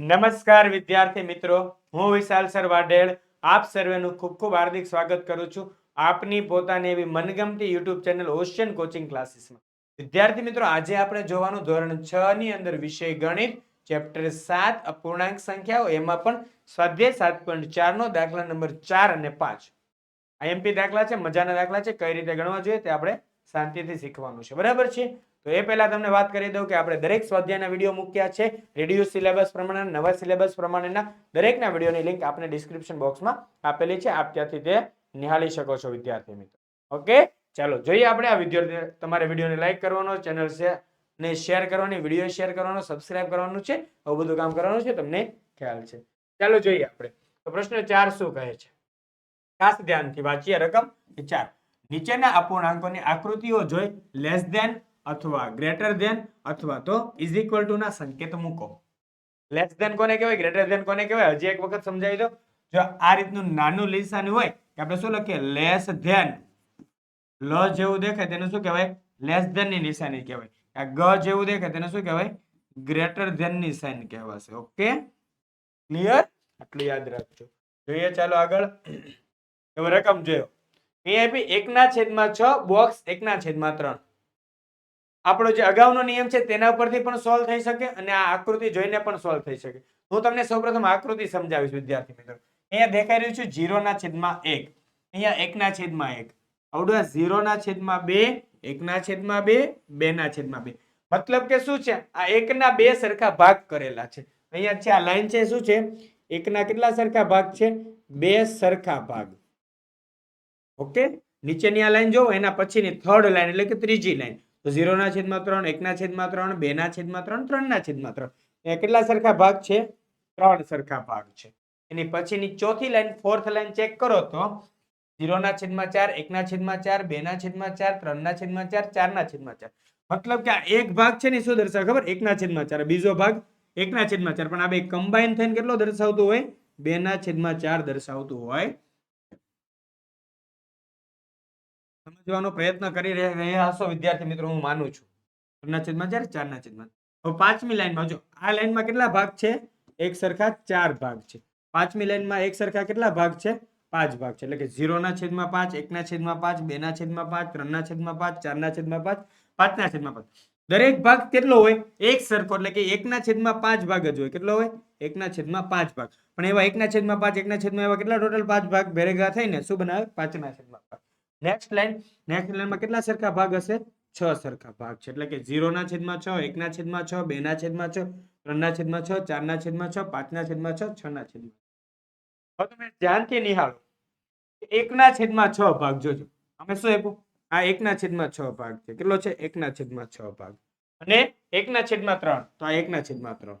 નમસ્કાર વિદ્યાર્થી મિત્રો, હું વિશાલ સર વાઢેલ આપ સર્વેનું ખૂબ ખૂબ હાર્દિક સ્વાગત કરું છું આપની પોતાની એવી મનગમતી યુટ્યુબ ચેનલ ઓશિયન કોચિંગ ક્લાસીસમાં. વિદ્યાર્થી મિત્રો, આજે આપણે જોવાનું ધોરણ છ ની અંદર વિષય ગણિત, ચેપ્ટર સાત, અપૂર્ણાંક સંખ્યાઓ, એમાં પણ સ્વાધ્યાય સાત પોઈન્ટ ચાર નો દાખલા નંબર ચાર અને પાંચ. આઈએમપી દાખલા છે, મજાના દાખલા છે, કઈ રીતે ગણવા જોઈએ તે આપણે શાંતિથી શીખવાનું છે. બરાબર છે? તો એ પહેલા તમને વાત કરી દઉં કે આપણે દરેક સ્વાધ્યાયના વીડિયો મૂક્યા છે. રિડ્યુસ સિલેબસ પ્રમાણે, નવા સિલેબસ પ્રમાણેના દરેકના વિડીયોની લિંક આપણે ડિસ્ક્રિપ્શન બોક્સમાં આપેલી છે. આપ ત્યાંથી તે નિહાળી શકો છો, વિદ્યાર્થી મિત્રો. ઓકે? ચાલો, જોઈએ આપણે આ વીડિયો તમારે વિડીયોને લાઈક કરવાનો ચેનલ ને શેર કરવાની વીડિયો શેર કરવાનો સબસ્ક્રાઇબ કરવાનું છે, આવું બધું કામ કરવાનું છે, તમને ખ્યાલ છે. ચાલો, જોઈએ આપણે. તો પ્રશ્ન ચાર શું કહે છે? ખાસ ધ્યાનથી વાંચીએ રકમ ચાર. નીચેના અપૂર્ણાંકોની આકૃતિઓ જોઈ લેસ ધેન અથવા ગ્રેટર ધેન અથવા તો ઇઝ ઇક્વલ ટુ ના સંકેત મૂકો. લેસ ધેન કોને કહેવાય? ગ્રેટર ધેન કોને કહેવાય? હજી એક વખત સમજાવી દો. જો આ રીતનું નાનું નિશાન હોય કે આપણે શું લખીએ? લેસ ધેન લ જેવું દેખાય તેને શું કહેવાય? લેસ ધેનની નિશાની કહેવાય. આ ગ જેવું દેખાય તેને શું કહેવાય? ગ્રેટર ધેનની સાઇન કહેવાશે. ઓકે? ક્લિયર આટલું યાદ રાખજો. જોઈએ ચાલો આગળ. રકમ જોયો. અહીંયા એકના છેદમાં છ બોક્સ એકના છેદમાં ત્રણ. આપણો જે અગાઉનો નિયમ છે તેના પરથી પણ સોલ્વ થઈ શકે અને આ આકૃતિ જોઈને પણ સોલ્વ થઈ શકે. હું તમને સૌપ્રથમ આકૃતિ સમજાવીશ, વિદ્યાર્થી મિત્રો. અહીંયા દેખાઈ રહ્યું છે જીરો ના છેદમાં એક. અહીંયા એકના છેદમાં એક. અવડા ઝીરો ના છેદમાં બે, એકના છેદમાં બે બે ના છેદમાં બે. મતલબ કે શું છે? આ એકના બે સરખા ભાગ કરેલા છે. અહીંયા છે, આ લાઈન છે શું છે? એકના કેટલા સરખા ભાગ છે? બે સરખા ભાગ. ઓકે? નીચેની આ લાઈન જોવો, એના પછીની થર્ડ લાઈન એટલે કે ત્રીજી લાઈન તો ઝીરો ના છેદમાં ત્રણ, એકના છેદમાં ત્રણ બે ના છેદમાં ત્રણ ત્રણ ના છેદમાં ત્રણ. કેટલા સરખા ભાગ છે? ત્રણ સરખા ભાગ છે. એની પછીની ચોથી લાઈન, ફોર્થ લાઈન ચેક કરો તો ઝીરો ના છેદમાં ચાર, એકના છેદમાં ચાર બે ના છેદમાં ચાર ત્રણ ના છેદમાં ચાર ચાર ના છેદમાં ચાર. મતલબ કે આ એક ભાગ છે ને શું દર્શાવે ખબર? એકના છેદમાં ચાર. બીજો ભાગ એકના છેદમાં ચાર. પણ આ બે કમ્બાઈન થઈને કેટલો દર્શાવતું હોય? બે ના છેદમાં ચાર દર્શાવતું હોય. સમજવાનો પ્રયત્ન કરી રહ્યા હશો વિદ્યાર્થી મિત્રો, હું માનું છું. ત્રણના છેદમાં ચાર ચારના છેદમાં. હવે પાંચમી લાઈનમાં જો, આ લાઈનમાં કેટલા ભાગ છે? એક સરખા ચાર ભાગ છે. પાંચમી લાઈનમાં એક સરખા કેટલા ભાગ છે? પાંચ ભાગ છે. એટલે કે ઝીરોના છેદમાં પાંચ, એકના છેદમાં પાંચ, બેના છેદમાં પાંચ, ત્રણના છેદમાં પાંચ, ચારના છેદમાં પાંચ, પાંચના છેદમાં પાંચ. દરેક ભાગ કેટલો હોય? એક સરખો, એટલે કે એકના છેદમાં પાંચ ભાગ જ હોય. કેટલો હોય? એકના છેદમાં પાંચ ભાગ. પણ એવા એકના છેદમાં પાંચ, એકના છેદમાં એવા કેટલા ટોટલ પાંચ ભાગ? ભેગા થઈને શું બનાવે? પાંચના છેદમાં પાંચ. નેક્સ્ટ લાઈન નેક્સ્ટ લાઈનમાં કેટલા સરખા ભાગ હશે છ સરખા ભાગ છે એટલે કે ઝીરોના છેદમાં છ એકના છેદમાં છ બેના છેદમાં છ ત્રણના છેદમાં છ ચારના છેદમાં છ પાંચના છેદમાં છ છના છેદમાં હવે તમે ધ્યાનથી નિહાળો એકના છેદમાં છ ભાગ જોજો અમે શું આપ્યું આ એકના છેદમાં છ ભાગ છે કેટલો છે એકના છેદમાં છ ભાગ અને એકના છેદમાં ત્રણ તો આ એકના છેદમાં ત્રણ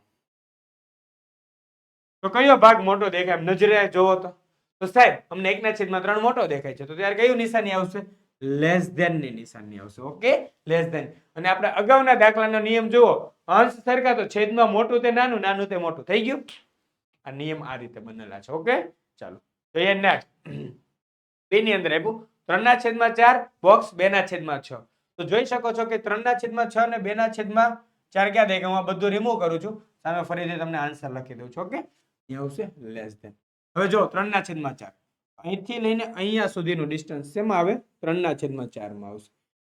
તો કયો ભાગ મોટો દેખાય નજરે જોવો તો તો સાહેબ, અમને એકના છેદમાં ત્રણ મોટો દેખાય છે. તો ત્યારે કયું નિશાની આવશે? લેસ ધેનની નિશાની આવશે, ઓકે? Less than. અને આપણે અગાઉના દાખલાનો નિયમ જુઓ. અંશ સરખા તો છેદમાં મોટું તે નાનું નાનું તે મોટું. થઈ ગયું? આ નિયમ આ રીતે બનેલા છે, ઓકે? ચાલો. જોઈએ નેક્સ્ટ બે ની અંદર આપ્યું. ત્રણના છેદમાં ચાર, બોક્સ બે ના છેદમાં છ. તો જોઈ શકો છો કે ત્રણના છેદમાં છ અને બે ના છેદમાં ચાર ક્યાં દેખાય? હું બધું રિમૂવ કરું છું. સામે ફરીથી તમને આન્સર લખી દઉં છું, ઓકે? એ આવશે લેસ ધેન. હવે જો ત્રણના છેદમાં ચાર. અહીંથી લઈને અહીંયા સુધીનું ડિસ્ટન્સ શેમાં આવે? ત્રણના છેદમાં ચારમાં આવશે.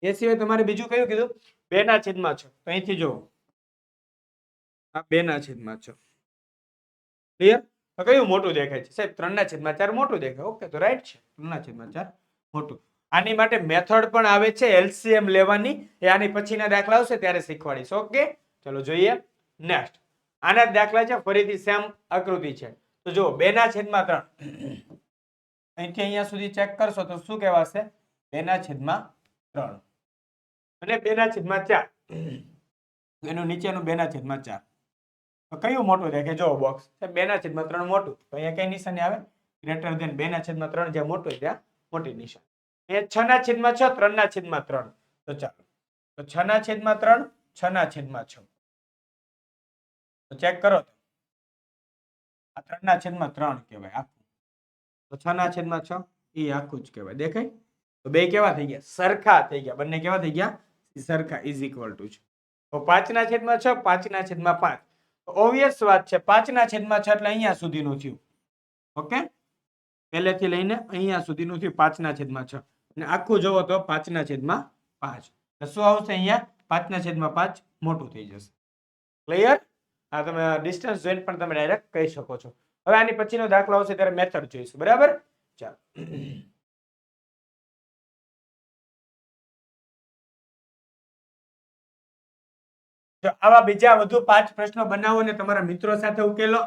એ સિવાય તમારે બીજું કયું કીધું? બે ના છેદમાં છ. તો અહીંથી જુઓ. આ બે ના છેદમાં છ. ક્લિયર તો કયું મોટું દેખાય છે? સાહેબ, ત્રણના છેદમાં ચાર મોટું દેખાય. ઓકે તો રાઈટ છે. ત્રણના છેદમાં ચાર મોટું. આની માટે મેથડ પણ આવે છે એલસીએમ લેવાની. એ આની પછીના દાખલા આવશે, ત્યારે શીખવાડીશ. ઓકે ચલો જોઈએ. નેક્સ્ટ આના દાખલા છે, ફરીથી સેમ આકૃતિ છે. તો જો બે ના છેદમાં ત્રણ. અહીંથી અહીંયા સુધી ચેક કરશો તો શું કહેવાશે? બે ના છેદમાં ત્રણ. અને બે ના છેદમાં ચાર. એનું નીચેનું બે ના છેદમાં ચાર. તો કયું મોટું દેખે જો બોક્સ બે ના છેદમાં ત્રણ મોટું. તો અહીંયા કઈ નિશાની આવે? ગ્રેટર દેન બે ના છેદમાં ત્રણ જ્યાં મોટું ત્યાં મોટી નિશાન. એ છ ના છેદમાં છ, ત્રણ ના છેદમાં ત્રણ. તો ચાલો. તો છ ના છેદમાં ત્રણ, છ ના છેદમાં છ. તો ચેક કરો આ ત્રણ ના છેદમાં ત્રણ કહેવાય, આખું. તો છ ના છેદમાં છ, એ આખું જ કહેવાય. દેખાય? તો બે કેવા થઈ ગયા? સરખા થઈ ગયા. બંને કેવા થઈ ગયા? સરખા ઇઝ ઇક્વલ ટુ છે. તો પાંચ ના છેદમાં છ પાંચ ના છેદમાં પાંચ. ઓબ્વિયસ વાત છે, પાંચના છેદમાં છ એટલે અહીંયા સુધીનું થયું. ઓકે? પહેલેથી લઈને અહીંયા સુધીનું થયું પાંચના છેદમાં છ. અને આખું જોવો તો પાંચના છેદમાં પાંચ. શું આવશે અહીંયા? પાંચના છેદમાં પાંચ મોટું થઈ જશે. ક્લિયર હા તમે ડિસ્ટન્સ જોઈને પણ તમે ડાયરેક્ટ કહી શકો છો. હવે આની પછીનો દાખલો આવશે ત્યારે મેથડ જોઈશું. બરાબર? ચાલો. આવા બીજા વધુ પાંચ પ્રશ્નો બનાવો અને તમારા મિત્રો સાથે ઉકેલો.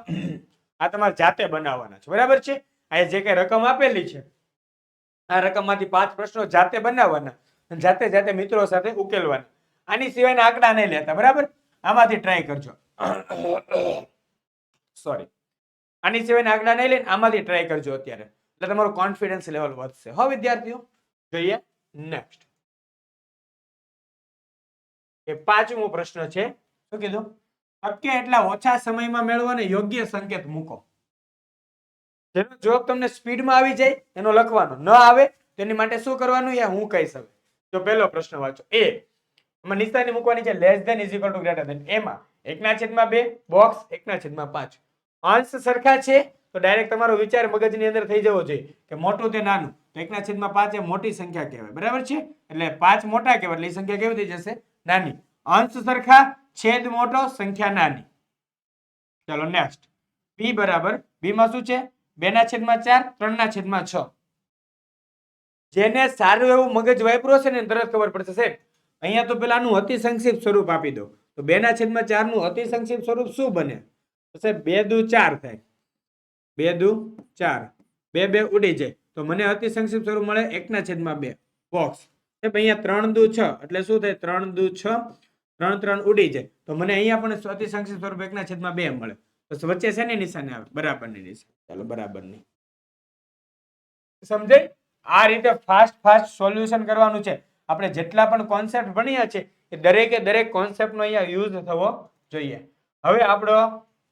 આ તમારે જાતે બનાવવાના છે. બરાબર છે? આ જે કઈ રકમ આપેલી છે, આ રકમમાંથી પાંચ પ્રશ્નો જાતે બનાવવાના અને જાતે જાતે મિત્રો સાથે ઉકેલવાના. આની સિવાયના આંકડા નહીં લેતા. બરાબર? આમાંથી ટ્રાય કરજો. સોરી આની સિવાયના આગળ નહીં લઈને આમાંથી ટ્રાય કરજો અત્યારે. એટલે તમારો કોન્ફિડન્સ લેવલ વધશે. હો, વિદ્યાર્થીઓ? જોઈએ. નેક્સ્ટ એ પાંચમો પ્રશ્ન છે. શું કીધું? શક્ય એટલા ઓછા સમયમાં મેળવવાનો યોગ્ય સંકેત મૂકો. જેનો જવાબ તમને સ્પીડમાં આવી જાય, એનો લખવાનો. ન આવે તેની માટે શું કરવાનું? યા હું કહીશ હવે જો પહેલો પ્રશ્ન વાંચો. એ એમાં નિશાની મૂકવાની છે less than is equal to greater than એમાં એકના છેદમાં બે બોક્સ એકના છેદમાં પાંચ. અંશ સરખા છે, તો ડાયરેક્ટ તમારો વિચાર મગજની અંદર થઈ જવો જોઈએ કે મોટું તે નાનું. તો એકના છેદમાં પાંચ એ મોટી સંખ્યા કહેવાય. બરાબર છે? એટલે પાંચ મોટા કહેવાય, એટલે સંખ્યા કેવી થઈ જશે? નાની. અંશ સરખા, છેદ મોટો, સંખ્યા નાની. ચાલો નેક્સ્ટ બી બરાબર. બી માં શું છે? બે ના છેદમાં ચાર ત્રણ ના છેદમાં છ. જેને સારું એવું મગજ વાપરો છે ને તરત ખબર પડશે. સાહેબ અહીંયા તો પેલાનું અતિ સંક્ષિપ્ત સ્વરૂપ આપી દો તો બે ના છેદમાં ચારનું અતિ સંક્ષિપ્ત સ્વરૂપ શું બને? તો સાહેબ, બે દુ ચાર થાય. બે દુ ચાર. બે બે ઉડી જાય. તો મને અતિ સંક્ષિપ્ત સ્વરૂપ મળે એકના છેદમાં બે. બોક્સ અહીંયા ત્રણ દુ છ. એટલે શું થાય? ત્રણ દુ છ. ત્રણ ત્રણ ઉડી જાય. તો મને અહીંયા પણ અતિ સંક્ષિપ્ત સ્વરૂપ એકના છેદમાં બે મળે. તો વચ્ચે શેની નિશાની આવે? બરાબરની નિશાની. ચાલો, બરાબરની. સમજાય? આ રીતે ફાસ્ટ ફાસ્ટ સોલ્યુશન કરવાનું છે. આપણે જેટલા પણ કોન્સેપ્ટ ભણ્યા છે એ દરેકે દરેક કોન્સેપ્ટનો અહીંયા યુઝ થવો જોઈએ. હવે આપણો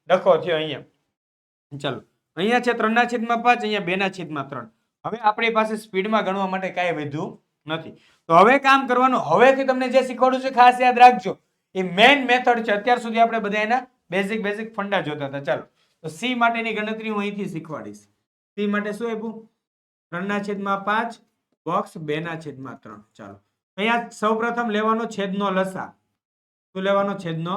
ડખો થયો અહીંયા. ચાલો. અહીંયા છે ત્રણના છેદમાં પાંચ, અહીંયા બેના છેદમાં ત્રણ. હવે આપણી પાસે સ્પીડમાં ગણવા માટે કાંઈ વધ્યું નથી. તો હવે કામ કરવાનું, હવેથી તમને જે શીખવાડું છે ખાસ યાદ રાખજો. એ મેઇન મેથડ છે. અત્યાર સુધી આપણે બધા એના બેઝિક બેઝિક ફંડા જોતા હતા. ચાલો. તો સી માટેની ગણતરી હું અહીંથી શીખવાડીશ. સી માટે શું આપ્યું? ત્રણના છેદમાં પાંચ બોક્સ બેના છેદમાં ત્રણ. ચાલો. અહીંયા સૌપ્રથમ લેવાનો છેદનો લસા. શું લેવાનો? છેદનો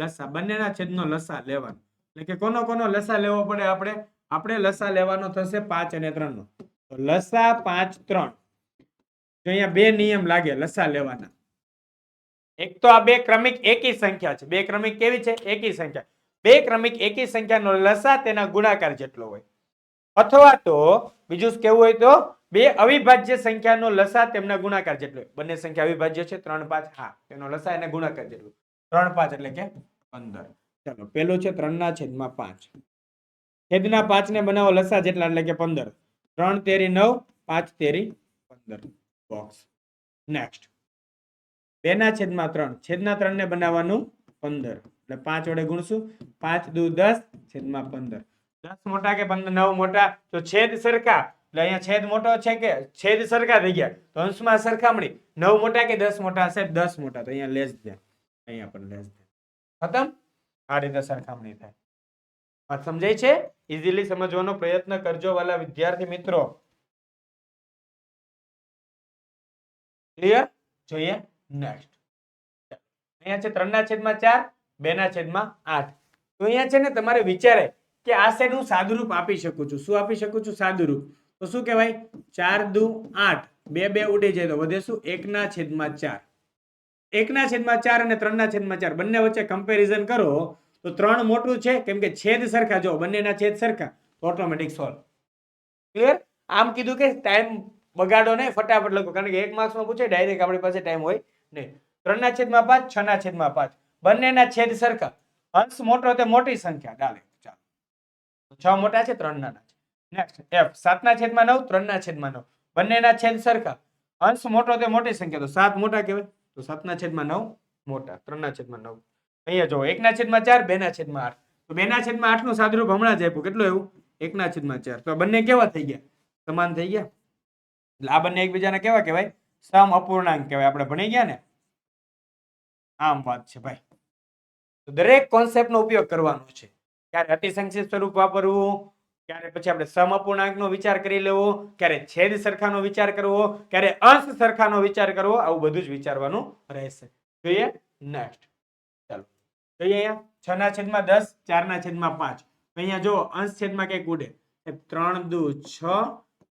લસા. બંનેના છેદનો લસા લેવાનો. એટલે કે કોનો કોનો લસા લેવો પડે આપણે? આપણે લસા લેવાનો થશે પાંચ અને ત્રણ તો લસા પાંચ, ત્રણ. અહીંયા બે નિયમ લાગે લસા લેવાના. એક તો આ બે ક્રમિક એકી સંખ્યા છે. બે ક્રમિક કેવી છે? એકી સંખ્યા. બે ક્રમિક એકી સંખ્યાનો લસા તેના ગુણાકાર જેટલો હોય. અથવા તો બીજું કેવું હોય તો બે અવિભાજ્ય સંખ્યાનો લસા તેમના ગુણાકાર જેટલો બંને સંખ્યા અવિભાજ્ય છે, ત્રણ પાંચ, હા, તેનો લસા એને ગુણાકાર જેટલો ત્રણ પાંચ એટલે કે પંદર. ચાલો, પેલું છે ત્રણના છેદમાં પાંચ. છેદના પાંચ ને બનાવો લસા જેટલા એટલે કે પંદર. ત્રણ તેરી નવ, પાંચ તેરી પંદર. બોક્સ નેક્સ્ટ બે ના છેદમાં ત્રણ. છેદના ત્રણ ને બનાવવાનું પંદર. એટલે પાંચ વડે ગુણશું. પાંચ દુ દસ, છેદમાં પંદર. દસ મોટા કે પંદર? નવ મોટા? તો છેદ સરખા. અહીંયા છેદ મોટો છે કે છેદ સરખા થઈ ગયા. તો અંશમાં સરખામણી નવ મોટા કે દસ મોટા સાહેબ દસ મોટા. તો અહીંયા લેસ દે અહીંયા પણ લેસ દે ખતમ? આ રીતે સરખામણી થાય. વાત સમજાય છે? ઇઝીલી સમજવાનો પ્રયત્ન કરજો વાલા વિદ્યાર્થી મિત્રો. ક્લિયર જોઈએ નેક્સ્ટ અહીંયા છે ત્રણના છેદમાં ચાર બે ના છેદમાં આઠ. તો અહીંયા છે ને તમારે વિચારે કે આ સેટ હું સાદુરૂપ આપી શકું છું. શું આપી શકું છું? સાદુરૂપ. તો શું કહેવાય? ચાર દુ આઠ. બે બે ઉડી જાય તો વધે શું? એકના છેદમાં ચાર. એકના છેદમાં ચાર અને ત્રણના છેદમાં ચાર. બંને વચ્ચે કમ્પેરિઝન કરો તો ત્રણ મોટું છે. કેમ કે છેદ સરખા. જો બંનેના છેદ સરખા ઓટોમેટિક સોલ્વ ક્લિયર આમ કીધું કે ટાઈમ બગાડો નહીં, ફટાફટ લખો. કારણ કે એક માર્ક્સમાં પૂછે ડાયરેક્ટ આપણી પાસે ટાઈમ હોય નહીં. ત્રણના છેદમાં પાંચ છ ના છેદમાં પાંચ. બંનેના છેદ સરખા. અંશ મોટો તે મોટી સંખ્યા. ડાલે ચાલો. છ મોટા છે ત્રણ નાના નેક્સ્ટ એફ, સાતના છેદમાં નવ, ત્રણના છેદમાં નવ. બંનેના છેદ સરખા. અંશ મોટો તે મોટી સંખ્યા, તો સાત મોટા કહેવાય. તો સાતના છેદમાં નવ, મોટા. ત્રણના છેદમાં નવ. અહીંયા જો એકના છેદમાં ચાર, બેના છેદમાં આઠ. તો બેના છેદમાં આઠનું સાદુરૂપ હમણાં જ આપ્યું. કેટલું એવું એકના છેદમાં ચાર. તો બંને કેવા થઈ ગયા? સમાન થઈ ગયા? એટલે આ બંને એકબીજાને કેવા કહેવાય? સમ અપૂર્ણાંક કહેવાય. આપણે ભણી ગયા ને? આમ વાત છે ભાઈ. તો દરેક કોન્સેપ્ટનો ઉપયોગ કરવાનો છે. ક્યારે અતિસંક્ષિપ્ત સ્વરૂપ વાપરવું? ક્યારે પછી આપણે સમઅપૂર્ણાંકનો વિચાર કરી લેવો, ક્યારે છેદ સરખાનો વિચાર કરવો, ક્યારે અંશ સરખાનો વિચાર કરવો, આવું બધું જ વિચારવાનું રહેશે. જોઈએ નેક્સ્ટ ચાલો. જોઈએ અહીંયા. છ ના છેદમાં દસ ચાર ના છેદમાં પાંચ. અહીંયા જો અંશ છેદમાં કંઈક ઉડે. ત્રણ દુ છ,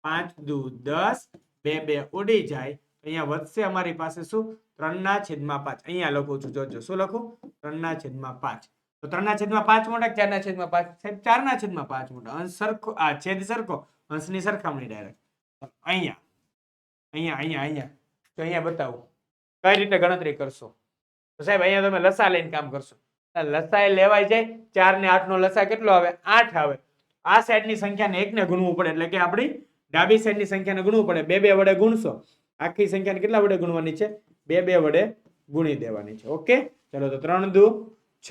પાંચ દુ દસ, બે બે ઉડી જાય. અહીંયા વધશે અમારી પાસે શું? ત્રણ ના છેદમાં પાંચ. અહીંયા લખું છું, જોજો. શું લખું? ત્રણ ના છેદમાં પાંચ. તો ત્રણના છેદમાં પાંચ મોટા ચાર ના છેદમાં પાંચ? સાહેબ ચાર ના છેદમાં પાંચ મોટા. અંશ સરખો, આ છેદ સરખો, અંશની સરખામણી ડાયરેક્ટ અહીંયા અહીંયા અહીંયા અહીંયા. તો અહીંયા બતાવું. કઈ રીતે ગણતરી કરશો? તો સાહેબ, અહીંયા તમે લસા લઈને કામ કરશો. લસા એ લેવાય જાય ચાર ને આઠ નો લસા કેટલો આવે? આઠ આવે. આ સાઈડની સંખ્યાને એકને ગુણવું પડે, એટલે કે આપણી ડાબી સાઈડની સંખ્યાને ગુણવું પડે. બે બે વડે ગુણશો. આખી સંખ્યાને કેટલા વડે ગુણવાની છે? બે બે વડે ગુણી દેવાની છે. ઓકે? ચલો, તો ત્રણ દુ છ.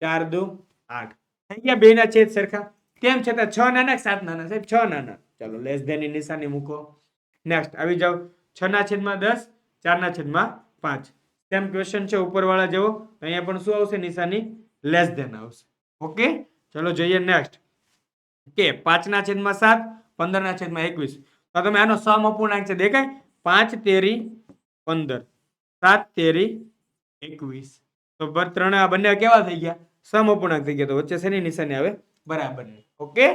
ચાર દુ આઠ. થઈ ગયા બે ના છેદ સરખા. તેમ છતાં છ નાના સાત નાના? સાહેબ, છ નાના. ચલો લેસ ધેનની નિશાની મૂકો. નેક્સ્ટ આવી જાઓ. છ ના છેદમાં દસ, ચાર ના છેદમાં પાંચ. તેમ ક્વેશ્ચન છે ઉપરવાળા જેવો. અહીંયા પણ શું આવશે? નિશાની લેસ ધેન આવશે. ઓકે ચલો, જોઈએ નેક્સ્ટ કે પાંચના છેદમાં સાત પંદરના છેદમાં એકવીસ. તો તમે આનો સમઅપૂર્ણાંક છે, દેખાય? પાંચ તેરી પંદર. સાત તેરી એકવીસ. તો ત્રણ આ બંને કેવા થઈ ગયા? સમઅપૂર્ણાંક થઈ ગયો તો વચ્ચે શેની નિશાની આવે. બરાબરની ઓકે?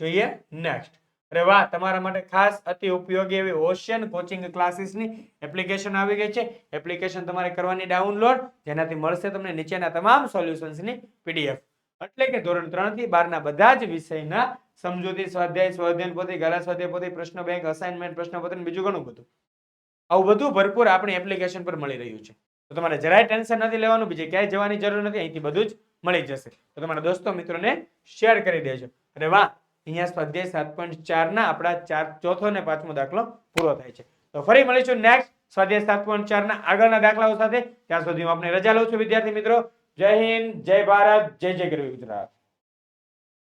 જોઈએ નેક્સ્ટ અરે વાહ, તમારા માટે ખાસ અતિ ઉપયોગી એવી ઓશિયન કોચિંગ ક્લાસીસની એપ્લિકેશન આવી ગઈ છે. એપ્લિકેશન તમારે કરવાની ડાઉનલોડ જેનાથી મળશે તમને નીચેના તમામ સોલ્યુશન્સની પીડીએફ એટલે કે ધોરણ ત્રણથી બારના બધા જ વિષયના સમજૂતી, સ્વાધ્યાય સ્વાધ્યાયન પોથી, ગાલા સ્વાધ્યાય પોથી, પ્રશ્ન બેંક અસાઇનમેન્ટ પ્રશ્નપત્ર બીજું ઘણું બધું. આવું બધું ભરપૂર આપણી એપ્લિકેશન પર મળી રહ્યું છે. તો તમારે જરાય ટેન્શન નથી લેવાનું, બીજે ક્યાંય જવાની જરૂર નથી. અહીંથી બધું જ મળી જશે. તો તમારા દોસ્તો, મિત્રોને શેર કરી દેજો. અરે વાહ, અહીંયા સ્વાધ્યાય સાત પોઈન્ટ ચારના આપણા ચાર, ચોથો ને પાંચમો દાખલો પૂરો થાય છે. તો ફરી મળીશું નેક્સ્ટ સ્વાધ્યાય સાત પોઈન્ટ ચારના આગળના દાખલાઓ સાથે. ત્યાં સુધી હું આપણે રજા લઉં છું, વિદ્યાર્થી મિત્રો. જય હિન્દ, જય ભારત, જય જય ગરવી ગુજરાત.